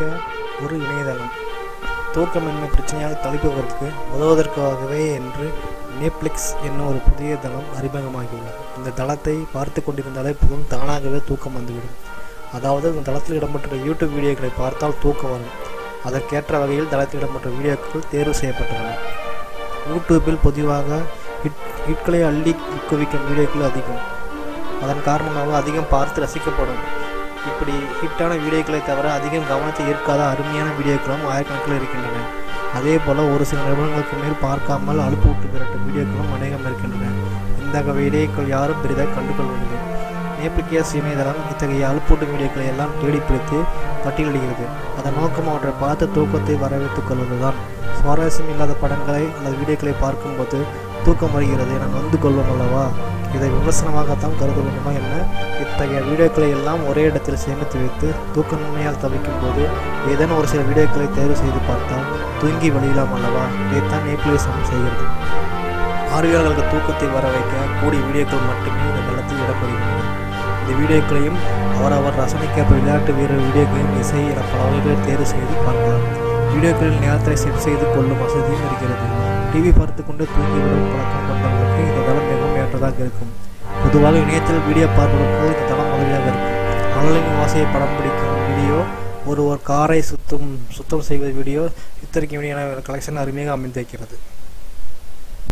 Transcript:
மிக்க ஒரு இணையதளம். தூக்கமின்மை பிரச்சனையாக தலைப்புவதற்கு உதவுவதற்காகவே என்று நெட்ஃப்ளிக்ஸ் என்னும் ஒரு புதிய தளம் அறிமுகமாகியுள்ளது. இந்த தளத்தை பார்த்து கொண்டிருந்தாலே போதும் தானாகவே தூக்கம் வந்துவிடும். அதாவது இந்த தளத்தில் இடம்பெற்ற யூடியூப் வீடியோக்களை பார்த்தால் தூக்கம் வரும். அதற்கேற்ற வகையில் தளத்தில் இடம்பெற்ற வீடியோக்கள் தேர்வு செய்யப்பட்டுள்ளன யூடியூப்பில் பொதுவாக ஹிட் ஹிட்களை அள்ளி குவிக்கும் வீடியோக்கள் அதிகம். அதன் காரணமாக அதிகம் பார்த்து ரசிக்கப்படும். இப்படி ஹிட்டான வீடியோக்களை தவிர அதிகம் கவனத்தை ஈர்க்காத அருமையான வீடியோக்களும் ஆயிரக்கணக்கில் இருக்கின்றன. அதே போல் ஒரு சில நிறுவனங்களுக்கு மேல் பார்க்காமல் அலுப்பு விட்டு திரட்டும் வீடியோக்களும் அநேகம் இருக்கின்றன. இந்த வீடியோக்கள் யாரும் பெரிதாக கண்டுகொள்வதில்லை. நேப்ளிகேஸ் இணையதளம் இத்தகைய அழுப்பூட்டும் வீடியோக்களை எல்லாம் தேடிப்பிடித்து பட்டியலிடுகிறது. அதன் நோக்கம் அவற்றை பார்த்து தூக்கத்தை வரவேற்றுக் கொள்வதுதான். சுவாரஸ்யம் இல்லாத படங்களை அல்லது வீடியோக்களை பார்க்கும்போது தூக்கம் வருகிறது என நொந்து கொள்வோம் அல்லவா? இதை விமர்சனமாகத்தான் கருத வேண்டுமா என்ன? இத்தகைய வீடியோக்களை எல்லாம் ஒரே இடத்தில் சேமித்து வைத்து தூக்கமின்மையால் தவிக்கும் போது ஏதேனும் ஒரு சில வீடியோக்களை தேர்வு செய்து பார்த்தால் தூங்கி வழியிலாம் அல்லவா? இதைத்தான் நேப்ளிசம் செய்கிறது. பார்வையாளர்களுக்கு தூக்கத்தை வர வைக்க கூடிய வீடியோக்கள் மட்டுமே இந்த தளத்தில் இடம்பெறுகின்றன. இந்த வீடியோக்களையும் அவரவர் ரசனைக்கேற்ப விளையாட்டு வீரர் வீடியோக்களையும் இசை என பல வகைகளை தேர்வு செய்து பார்க்கலாம். வீடியோக்களில் நேரத்தை செட் செய்து கொள்ளும் வசதியும் இருக்கிறது. டிவி பார்த்து கொண்டு தூங்கிவிடும் பழக்கம் கொண்டவர்களுக்கு இந்த தளம் மிகவும் ஏற்றதாக இருக்கும். பொதுவாக இணையத்தில் வீடியோ பார்ப்பதற்கு இந்த தளம் உதவியாக இருக்கும். ஆன்லைன் வாசையை படம் பிடிக்கும் வீடியோ ஒரு ஒரு காரை சுத்தம் சுத்தம் செய்வது வீடியோ இத்தனைக்கு வீடியோ கலெக்ஷன் அருமையாக அமைந்திருக்கிறது.